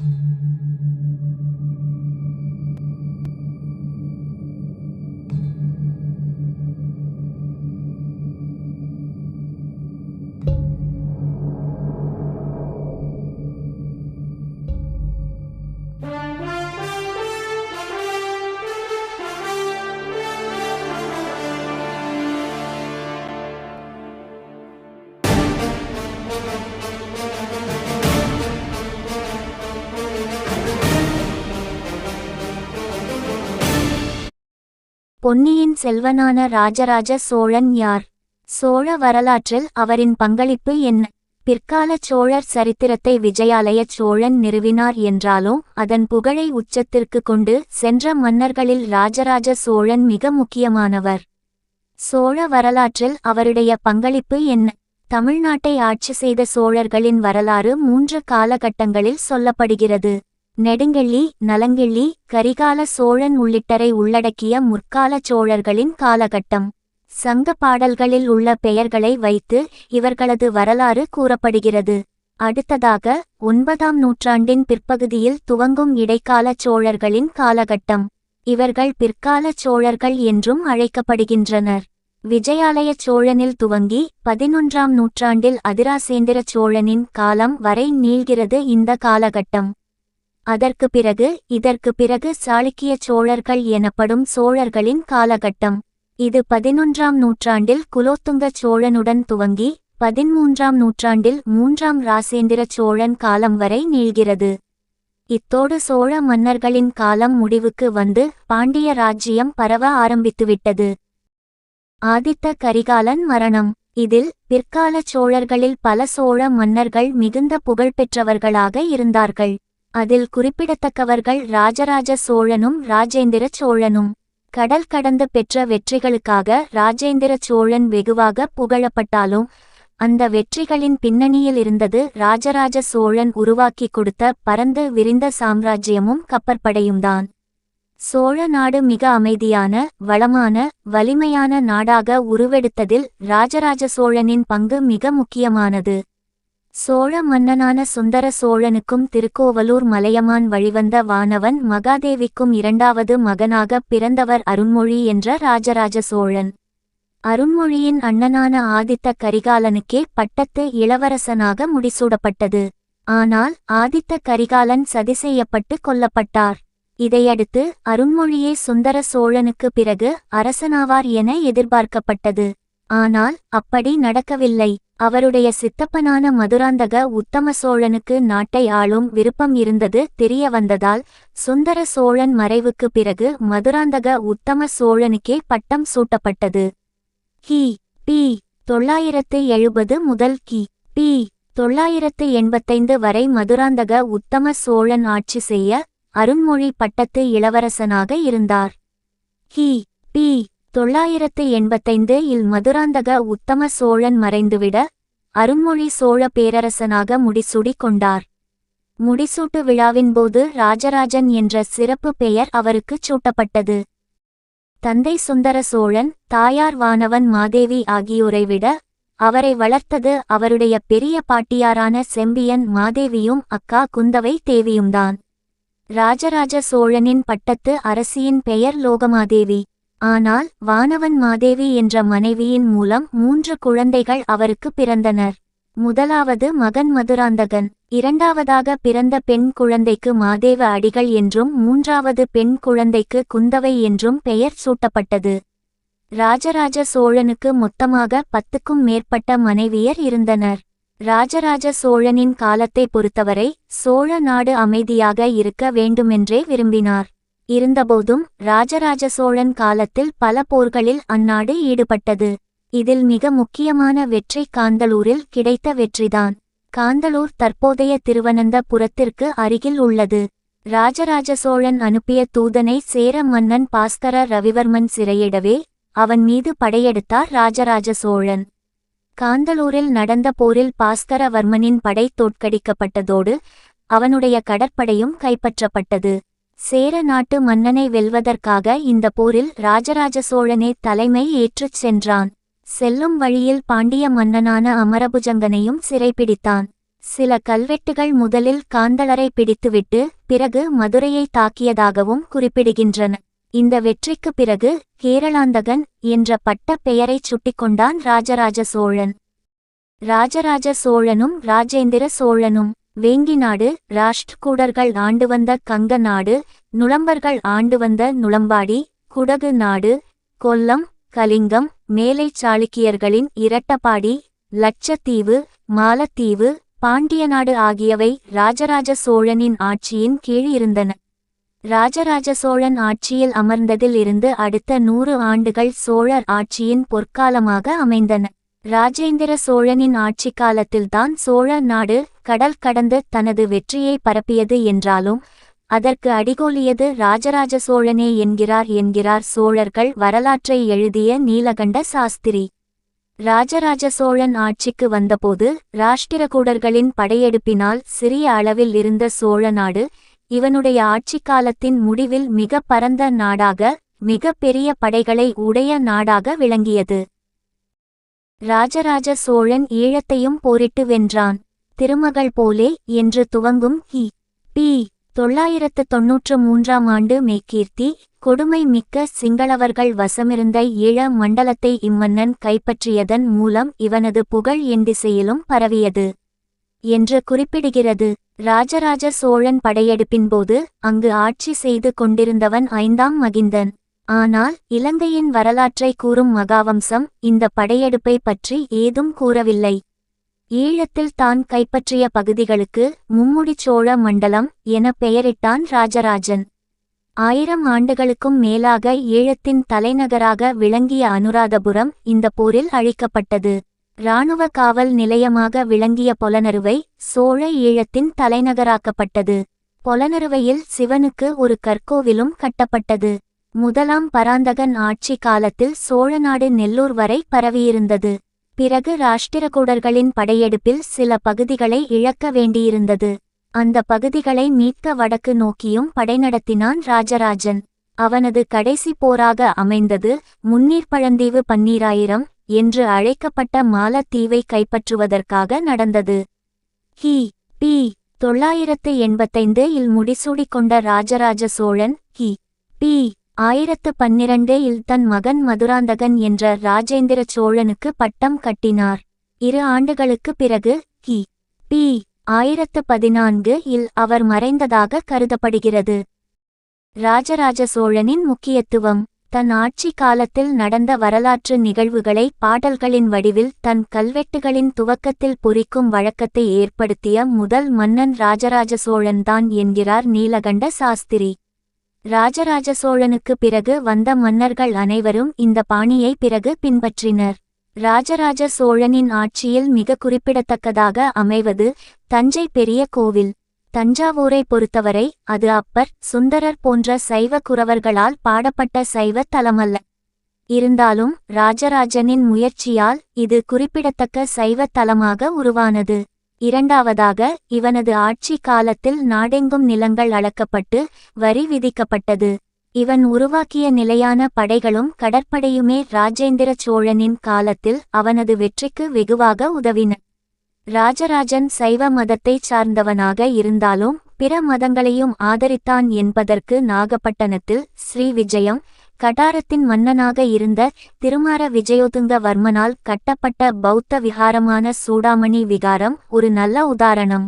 フフフ。பொன்னியின் செல்வனான ராஜராஜ சோழன் யார்? சோழ வரலாற்றில் அவரின் பங்களிப்பு என்ன? பிற்கால சோழர் சரித்திரத்தை விஜயாலய சோழன் நிறுவினார் என்றாலும் அதன் புகழை உச்சத்திற்கு கொண்டு சென்ற மன்னர்களில் ராஜராஜ சோழன் மிக முக்கியமானவர். சோழ வரலாற்றில் அவருடைய பங்களிப்பு என்ன? தமிழ்நாட்டை ஆட்சி செய்த சோழர்களின் வரலாறு மூன்று காலகட்டங்களில் சொல்லப்படுகிறது. நெடுங்கெள்ளி நலங்கெள்ளி கரிகால சோழன் உள்ளிட்டரை உள்ளடக்கிய முற்கால சோழர்களின் காலகட்டம். சங்க பாடல்களில் உள்ள பெயர்களை வைத்து இவர்களது வரலாறு கூறப்படுகிறது. அடுத்ததாக ஒன்பதாம் நூற்றாண்டின் பிற்பகுதியில் துவங்கும் இடைக்கால சோழர்களின் காலகட்டம். இவர்கள் பிற்கால சோழர்கள் என்றும் அழைக்கப்படுகின்றனர். விஜயாலய சோழனில் துவங்கி பதினொன்றாம் நூற்றாண்டில் அதிராசேந்திர சோழனின் காலம் வரை நீள்கிறது இந்த காலகட்டம். அதற்கு பிறகு இதற்கு பிறகு சாளுக்கிய சோழர்கள் எனப்படும் சோழர்களின் காலகட்டம். இது பதினொன்றாம் நூற்றாண்டில் குலோத்துங்க சோழனுடன் துவங்கி பதிமூன்றாம் நூற்றாண்டில் மூன்றாம் ராசேந்திர சோழன் காலம் வரை நீள்கிறது. இத்தோடு சோழ மன்னர்களின் காலம் முடிவுக்கு வந்து பாண்டிய ராஜ்ஜியம் பரவ ஆரம்பித்துவிட்டது. ஆதித்த கரிகாலன் மரணம். இதில் பிற்கால சோழர்களில் பல சோழ மன்னர்கள் மிகுந்த புகழ்பெற்றவர்களாக இருந்தார்கள். அதில் குறிப்பிடத்தக்கவர்கள் ராஜராஜ சோழனும் ராஜேந்திர சோழனும். கடல் கடந்து பெற்ற வெற்றிகளுக்காக ராஜேந்திர சோழன் வெகுவாக புகழப்பட்டாலும் அந்த வெற்றிகளின் பின்னணியில் இருந்தது ராஜராஜ சோழன் உருவாக்கி கொடுத்த பரந்து விரிந்த சாம்ராஜ்யமும் கப்பற்படையும்தான். சோழ நாடு மிக அமைதியான வளமான வலிமையான நாடாக உருவெடுத்ததில் ராஜராஜ சோழனின் பங்கு மிக முக்கியமானது. சோழ மன்னனான சுந்தர சோழனுக்கும் திருக்கோவலூர் மலையமான் வழிவந்த வானவன் மகாதேவிக்கும் இரண்டாவது மகனாக பிறந்தவர் அருண்மொழி என்ற ராஜராஜ சோழன். அருண்மொழியின் அண்ணனான ஆதித்த கரிகாலனுக்கே பட்டத்து இளவரசனாக முடிசூடப்பட்டது. ஆனால் ஆதித்த கரிகாலன் சதி செய்யப்பட்டு கொல்லப்பட்டார். இதையடுத்து அருண்மொழியே சுந்தர சோழனுக்கு பிறகு அரசனாவார் என எதிர்பார்க்கப்பட்டது. ஆனால் அப்படி நடக்கவில்லை. அவருடைய சித்தப்பனான மதுராந்தக உத்தம சோழனுக்கு நாட்டை ஆளும் விருப்பம் இருந்தது தெரிய வந்ததால் சுந்தர சோழன் மறைவுக்கு பிறகு மதுராந்தக உத்தம சோழனுக்கே பட்டம் சூட்டப்பட்டது. கி. பி. தொள்ளாயிரத்து எழுபது முதல் கி. பி. தொள்ளாயிரத்து எண்பத்தைந்து வரை மதுராந்தக உத்தம சோழன் ஆட்சி செய்ய அருண்மொழி பட்டத்து இளவரசனாக இருந்தார். கி. பி. தொள்ளாயிரத்து எண்பத்தைந்து இல் மதுராந்தக உத்தம சோழன் மறைந்துவிட அருண்மொழி சோழ பேரரசனாக முடிசூடி கொண்டார். முடிசூட்டு விழாவின்போது ராஜராஜன் என்ற சிறப்பு பெயர் அவருக்குச் சூட்டப்பட்டது. தந்தை சுந்தர சோழன் தாயார் வானவன் மாதேவி ஆகியோரை விட அவரை வளர்த்தது அவருடைய பெரிய பாட்டியாரான செம்பியன் மாதேவியும் அக்கா குந்தவை தேவியும்தான். ராஜராஜ சோழனின் பட்டத்து அரசியின் பெயர் லோகமாதேவி. ஆனால் வானவன் மாதேவி என்ற மனைவியின் மூலம் மூன்று குழந்தைகள் அவருக்கு பிறந்தனர். முதலாவது மகன் மதுராந்தகன். இரண்டாவதாக பிறந்த பெண் குழந்தைக்கு மாதேவ அடிகள் என்றும் மூன்றாவது பெண் குழந்தைக்கு குந்தவை என்றும் பெயர் சூட்டப்பட்டது. ராஜராஜ சோழனுக்கு மொத்தமாக பத்துக்கும் மேற்பட்ட மனைவியர் இருந்தனர். ராஜராஜ சோழனின் காலத்தை பொறுத்தவரை சோழ நாடு அமைதியாக இருக்க வேண்டுமென்றே விரும்பினார். இருந்தபோதும் ராஜராஜ சோழன் காலத்தில் பல போர்களில் அந்நாடு ஈடுபட்டது. இதில் மிக முக்கியமான வெற்றி காந்தலூரில் கிடைத்த வெற்றிதான். காந்தலூர் தற்போதைய திருவனந்தபுரத்திற்கு அருகில் உள்ளது. ராஜராஜ சோழன் அனுப்பிய தூதனை சேர மன்னன் பாஸ்கர ரவிவர்மன் சிறையிடவே அவன் மீது படையெடுத்தார் ராஜராஜ சோழன். காந்தலூரில் நடந்த போரில் பாஸ்கரவர்மனின் படை தோற்கடிக்கப்பட்டதோடு அவனுடைய கடற்படையும் கைப்பற்றப்பட்டது. சேர நாட்டு மன்னனை வெல்வதற்காக இந்த போரில் ராஜராஜ சோழனே தலைமை ஏற்றுச் சென்றான். செல்லும் வழியில் பாண்டிய மன்னனான அமரபுஜங்கனையும் சிறைப்பிடித்தான் சில கல்வெட்டுகள் முதலில் காந்தளரை பிடித்துவிட்டு பிறகு மதுரையை தாக்கியதாகவும் குறிப்பிடுகின்றன. இந்த வெற்றிக்கு பிறகு கேரளாந்தகன் என்ற பட்ட பெயரைச் சுட்டிக்கொண்டான் ராஜராஜ சோழன். ராஜராஜ சோழனும் ராஜேந்திர சோழனும். வேங்கிநாடு ராஷ்டிரகூடர்கள் ஆண்டு வந்த கங்க நாடு நுளம்பர்கள் ஆண்டு வந்த நுளம்பாடி குடகு நாடு கொல்லம் கலிங்கம் மேலை சாளுக்கியர்களின் இரட்டப்பாடி லட்சத்தீவு மாலத்தீவு பாண்டியநாடு ஆகியவை ராஜராஜ சோழனின் ஆட்சியின் கீழ் இருந்தன. ராஜராஜ சோழன் ஆட்சியில் அமர்ந்ததில் இருந்து அடுத்த நூறு ஆண்டுகள் சோழர் ஆட்சியின் பொற்காலமாக அமைந்தன. ராஜேந்திர சோழனின் ஆட்சி காலத்தில்தான் சோழ நாடு கடல் கடந்து தனது வெற்றியை பரப்பியது என்றாலும் அதற்கு அடிகோலியது ராஜராஜ சோழனே என்கிறார் என்கிறார் சோழர்கள் வரலாற்றை எழுதிய நீலகண்ட சாஸ்திரி. ராஜராஜ சோழன் ஆட்சிக்கு வந்தபோது ராஷ்டிரகூடர்களின் படையெடுப்பினால் சிறிய அளவில் இருந்த சோழ நாடு இவனுடைய ஆட்சிக் காலத்தின் முடிவில் மிக பரந்த நாடாக மிக பெரிய படைகளை உடைய நாடாக விளங்கியது. ராஜராஜ சோழன் ஈழத்தையும் போரிட்டு வென்றான். திருமகள் போலே என்று துவங்கும் ஹி. பி. தொள்ளாயிரத்து தொன்னூற்று மூன்றாம் ஆண்டு மேக்கீர்த்தி கொடுமை மிக்க சிங்களவர்கள் வசமிருந்த ஈழ மண்டலத்தை இம்மன்னன் கைப்பற்றியதன் மூலம் இவனது புகழ் எந்திசையிலும் பரவியது என்று குறிப்பிடுகிறது. ராஜராஜ சோழன் படையெடுப்பின்போது அங்கு ஆட்சி செய்து கொண்டிருந்தவன் ஐந்தாம் மகிந்தன். ஆனால் இலங்கையின் வரலாற்றை கூறும் மகாவம்சம் இந்த படையெடுப்பை பற்றி ஏதும் கூறவில்லை. ஈழத்தில் தான் கைப்பற்றிய பகுதிகளுக்கு மும்முடிச் சோழ மண்டலம் என பெயரிட்டான் ராஜராஜன். ஆயிரம் ஆண்டுகளுக்கும் மேலாக ஈழத்தின் தலைநகராக விளங்கிய அனுராதபுரம் இந்த போரில் அழிக்கப்பட்டது. இராணுவ காவல் நிலையமாக விளங்கிய பொலனறுவை சோழ ஈழத்தின் தலைநகராக்கப்பட்டது. பொலனறுவையில் சிவனுக்கு ஒரு கற்கோவிலும் கட்டப்பட்டது. முதலாம் பராந்தகன் ஆட்சி காலத்தில் சோழநாடு நெல்லூர் வரை பரவியிருந்தது. பிறகு ராஷ்டிரகூடர்களின் படையெடுப்பில் சில பகுதிகளை இழக்க வேண்டியிருந்தது. அந்த பகுதிகளை மீட்க வடக்கு நோக்கியும் படை நடத்தினான் ராஜராஜன். அவனது கடைசி போராக அமைந்தது முன்னீர்பழந்தீவு பன்னீராயிரம் என்று அழைக்கப்பட்ட மாலத்தீவை கைப்பற்றுவதற்காக நடந்தது. ஹி பி. தொள்ளாயிரத்து எண்பத்தைந்து இல் முடிசூடிக்கொண்ட ராஜராஜ சோழன் ஹி பி. ஆயிரத்து பன்னிரண்டே இல் தன் மகன் மதுராந்தகன் என்ற ராஜேந்திர சோழனுக்கு பட்டம் கட்டினார். இரு ஆண்டுகளுக்கு பிறகு கி. பி. ஆயிரத்து பதினான்கு இல் அவர் மறைந்ததாக கருதப்படுகிறது. ராஜராஜ சோழனின் முக்கியத்துவம் தன் ஆட்சி காலத்தில் நடந்த வரலாற்று நிகழ்வுகளை பாடல்களின் வடிவில் தன் கல்வெட்டுகளின் துவக்கத்தில் பொறிக்கும் வழக்கத்தை ஏற்படுத்திய முதல் மன்னன் ராஜராஜ சோழன்தான் என்கிறார் நீலகண்ட சாஸ்திரி. ராஜராஜ சோழனுக்கு பிறகு வந்த மன்னர்கள் அனைவரும் இந்த பாணியை பிறகு பின்பற்றினர். ராஜராஜ சோழனின் ஆட்சியில் மிக குறிப்பிடத்தக்கதாக அமைவது தஞ்சை பெரிய கோவில். தஞ்சாவூரை பொறுத்தவரை அது அப்பர் சுந்தரர் போன்ற சைவ குறவர்களால் பாடப்பட்ட சைவ தலமல்ல. இருந்தாலும் ராஜராஜனின் முயற்சியால் இது குறிப்பிடத்தக்க சைவ தலமாக உருவானது. இரண்டாவதாக இவனது ஆட்சி காலத்தில் நாடெங்கும் நிலங்கள் அளக்கப்பட்டு வரி விதிக்கப்பட்டது. இவன் உருவாக்கிய நிலையான படைகளும் கடற்படையுமே ராஜேந்திர சோழனின் காலத்தில் அவனது வெற்றிக்கு வெகுவாக உதவின. ராஜராஜன் சைவ மதத்தைச் சார்ந்தவனாக இருந்தாலும் பிற மதங்களையும் ஆதரித்தான் என்பதற்கு நாகப்பட்டணத்தில் ஸ்ரீ விஜயம் கடாரத்தின் மன்னனாக இருந்த திருமார விஜயோதுங்க வர்மனால் கட்டப்பட்ட பௌத்த விகாரமான சூடாமணி விகாரம் ஒரு நல்ல உதாரணம்.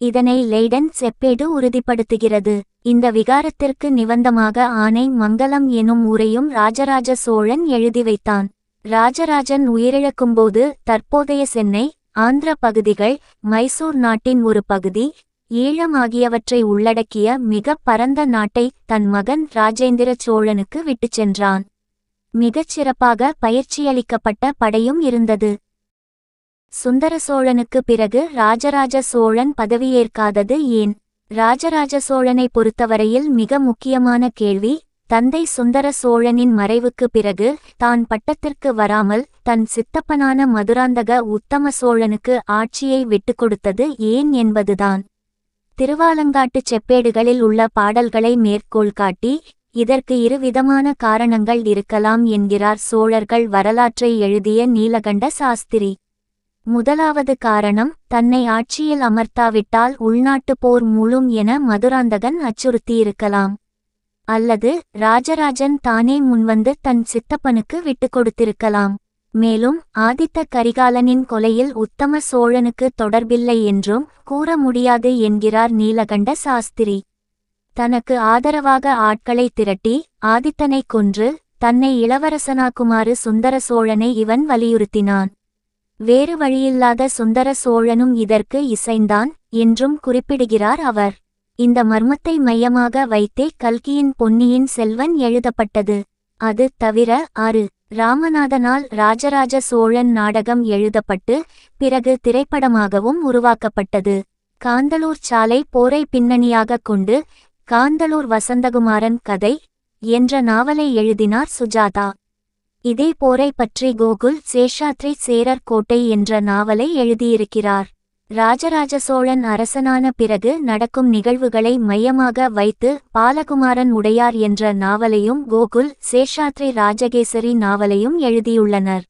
இதனை லெய்டன் செப்பேடு உறுதிப்படுத்துகிறது. இந்த விகாரத்திற்கு நிபந்தமாக ஆனை மங்கலம் எனும் ஊரையும் ராஜராஜ சோழன் எழுதி வைத்தான். ராஜராஜன் உயிரிழக்கும்போது தற்போதைய சென்னை ஆந்திர பகுதிகள் மைசூர் நாட்டின் ஒரு பகுதி ஈழம் ஆகியவற்றை உள்ளடக்கிய மிக பரந்த நாட்டை தன் மகன் ராஜேந்திர சோழனுக்கு விட்டுச் சென்றான். மிகச் சிறப்பாக பயிற்சியளிக்கப்பட்ட படையும் இருந்தது. சுந்தர சோழனுக்கு பிறகு ராஜராஜ சோழன் பதவியேற்காதது ஏன்? ராஜராஜ சோழனை பொறுத்தவரையில் மிக முக்கியமான கேள்வி தந்தை சுந்தர சோழனின் மறைவுக்கு பிறகு தான் பட்டத்திற்கு வராமல் தன் சித்தப்பனான மதுராந்தக உத்தம சோழனுக்கு ஆட்சியை விட்டுக் கொடுத்தது ஏன் என்பதுதான். திருவாலங்காட்டுச் செப்பேடுகளில் உள்ள பாடல்களை மேற்கோள் காட்டி இதற்கு இருவிதமான காரணங்கள் இருக்கலாம் என்கிறார் சோழர்கள் வரலாற்றை எழுதிய நீலகண்ட சாஸ்திரி. முதலாவது காரணம் தன்னை ஆட்சியில் அமர்த்தாவிட்டால் உள்நாட்டுப் போர் முழும் என மதுராந்தகன் அச்சுறுத்தியிருக்கலாம். அல்லது ராஜராஜன் தானே முன்வந்து தன் சித்தப்பனுக்கு விட்டுக் கொடுத்திருக்கலாம். மேலும் ஆதித்த கரிகாலனின் கொலையில் உத்தம சோழனுக்கு தொடர்பில்லை என்றும் கூற முடியாது என்கிறார் நீலகண்ட சாஸ்திரி. தனக்கு ஆதரவாக ஆட்களை திரட்டி ஆதித்தனைக் கொன்று தன்னை இளவரசனாக்குமாறு சுந்தர சோழனை இவன் வலியுறுத்தினான். வேறு வழியில்லாத சுந்தர சோழனும் இதற்கு இசைந்தான் என்றும் குறிப்பிடுகிறார் அவர். இந்த மர்மத்தை மையமாக வைத்தே கல்கியின் பொன்னியின் செல்வன் எழுதப்பட்டது. அது தவிர ஆறு. ராமநாதனால் ராஜராஜ சோழன் நாடகம் எழுதப்பட்டு பிறகு திரைப்படமாகவும் உருவாக்கப்பட்டது. காந்தலூர் சாலை போரை பின்னணியாகக் கொண்டு காந்தலூர் வசந்தகுமாரன் கதை என்ற நாவலை எழுதினார் சுஜாதா. இதே போரை பற்றி கோகுல் சேஷாத்ரி சேரர் கோட்டை என்ற நாவலை எழுதியிருக்கிறார். ராஜராஜ சோழன் அரசனான பிறகு நடக்கும் நிகழ்வுகளை மையமாக வைத்து பாலகுமாரன் உடையார் என்ற நாவலையும் கோகுல் சேஷாத்ரி ராஜகேசரி நாவலையும் எழுதியுள்ளனர்.